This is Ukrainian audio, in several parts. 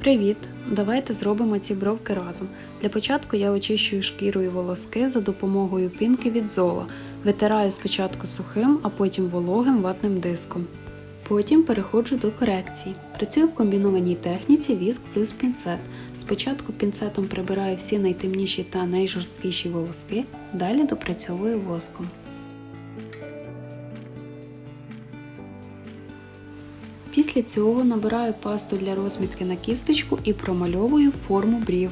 Привіт! Давайте зробимо ці бровки разом. Для початку я очищую шкіру і волоски за допомогою пінки від зола. Витираю спочатку сухим, а потім вологим ватним диском. Потім переходжу до корекції. Працюю в комбінованій техніці віск плюс пінцет. Спочатку пінцетом прибираю всі найтемніші та найжорсткіші волоски, далі допрацьовую воском. Після цього набираю пасту для розмітки на кісточку і промальовую форму брів.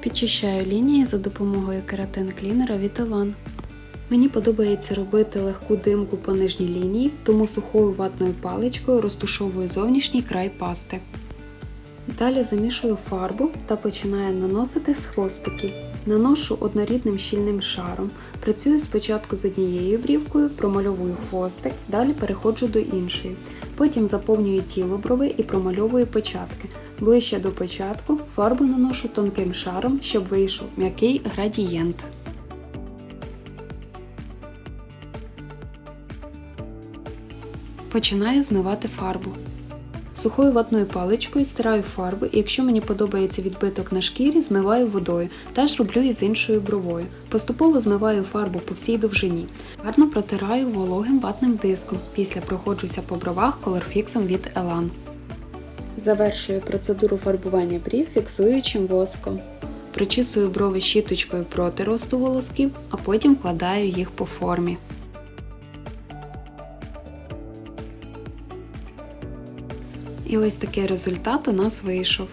Підчищаю лінії за допомогою кератин клінера від. Мені подобається робити легку димку по нижній лінії, тому сухою ватною паличкою розтушовую зовнішній край пасти. Далі замішую фарбу та починаю наносити з хвостиків. Наношу однорідним щільним шаром. Працюю спочатку з однією брівкою, промальовую хвостик, далі переходжу до іншої. Потім заповнюю тіло брови і промальовую початки. Ближче до початку фарбу наношу тонким шаром, щоб вийшов м'який градієнт. Починаю змивати фарбу. Сухою ватною паличкою стираю фарбу і якщо мені подобається відбиток на шкірі, змиваю водою. Теж роблю і з іншою бровою. Поступово змиваю фарбу по всій довжині. Гарно протираю вологим ватним диском. Після проходжуся по бровах колорфіксом від Elan. Завершую процедуру фарбування брів фіксуючим воском. Причісую брови щіточкою проти росту волосків, а потім вкладаю їх по формі. І ось такий результат у нас вийшов.